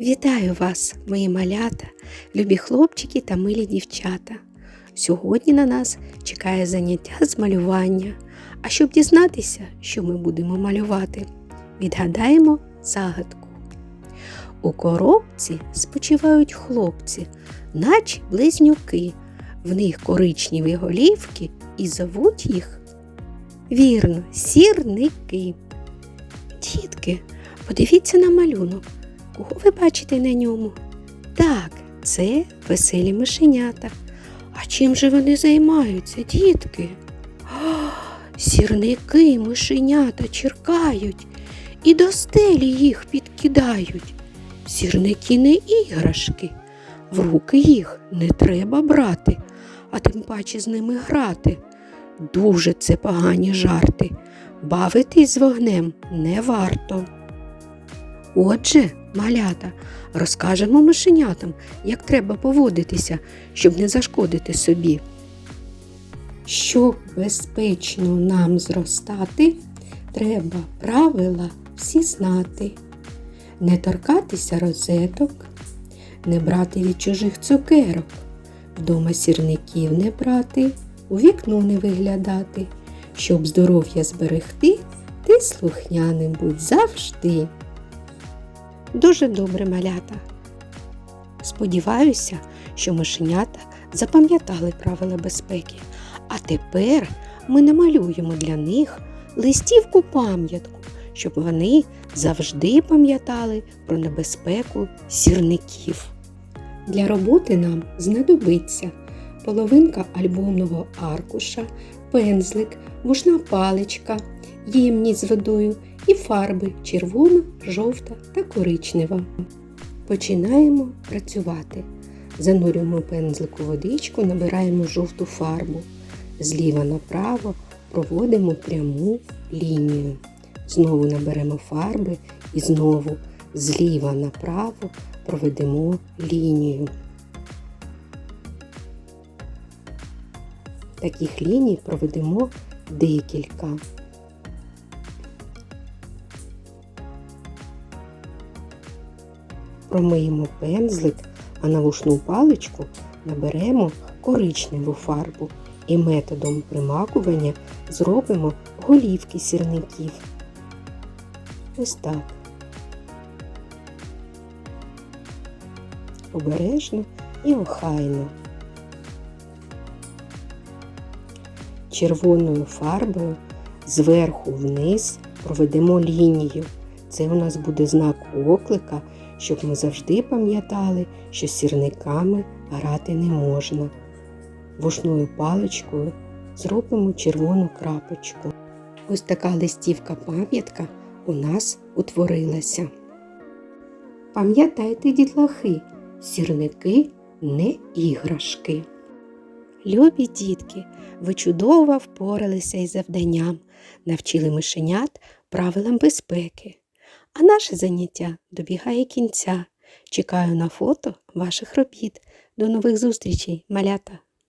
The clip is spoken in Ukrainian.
Вітаю вас, мої малята, любі хлопчики та милі дівчата. Сьогодні на нас чекає заняття з малювання. А щоб дізнатися, що ми будемо малювати, відгадаємо загадку. У коробці спочивають хлопці, наче близнюки. В них коричневі голівки і зовуть їх. Вірно, сірники. Дітки, подивіться на малюнок. Кого ви бачите на ньому? Так, це веселі мишенята. А чим же вони займаються, дітки? Сірники мишенята черкають і до стелі їх підкидають. Сірники не іграшки, в руки їх не треба брати, а тим паче з ними грати. Дуже це погані жарти. Бавитись з вогнем не варто. Отже, малята, розкажемо мишенятам, як треба поводитися, щоб не зашкодити собі. Щоб безпечно нам зростати, треба правила всі знати. Не торкатися розеток, не брати від чужих цукерок, вдома сірників не брати, у вікно не виглядати. Щоб здоров'я зберегти, ти слухняним будь завжди. Дуже добре малята. Сподіваюся, що мишенята запам'ятали правила безпеки, а тепер ми намалюємо для них листівку пам'ятку, щоб вони завжди пам'ятали про небезпеку сірників. Для роботи нам знадобиться половинка альбомного аркуша, пензлик, вушна паличка, ємність з водою і фарби червона, жовта та коричнева. Починаємо працювати. Занурюємо пензлик у водичку, набираємо жовту фарбу. Зліва направо проводимо пряму лінію. Знову наберемо фарби і знову зліва направо проведемо лінію. Таких ліній проведемо декілька. Промиємо пензлик, а на вушну паличку наберемо коричневу фарбу і методом примакування зробимо голівки сірників. Ось так. Обережно і охайно. Червоною фарбою зверху вниз проведемо лінію. Це у нас буде знак оклика, щоб ми завжди пам'ятали, що сірниками грати не можна. Вушною паличкою зробимо червону крапочку. Ось така листівка пам'ятка у нас утворилася. Пам'ятайте, дітлахи, сірники не іграшки. Любі дітки, ви чудово впоралися із завданням, навчили мишенят правилам безпеки. А наше заняття добігає кінця. Чекаю на фото ваших робіт. До нових зустрічей, малята!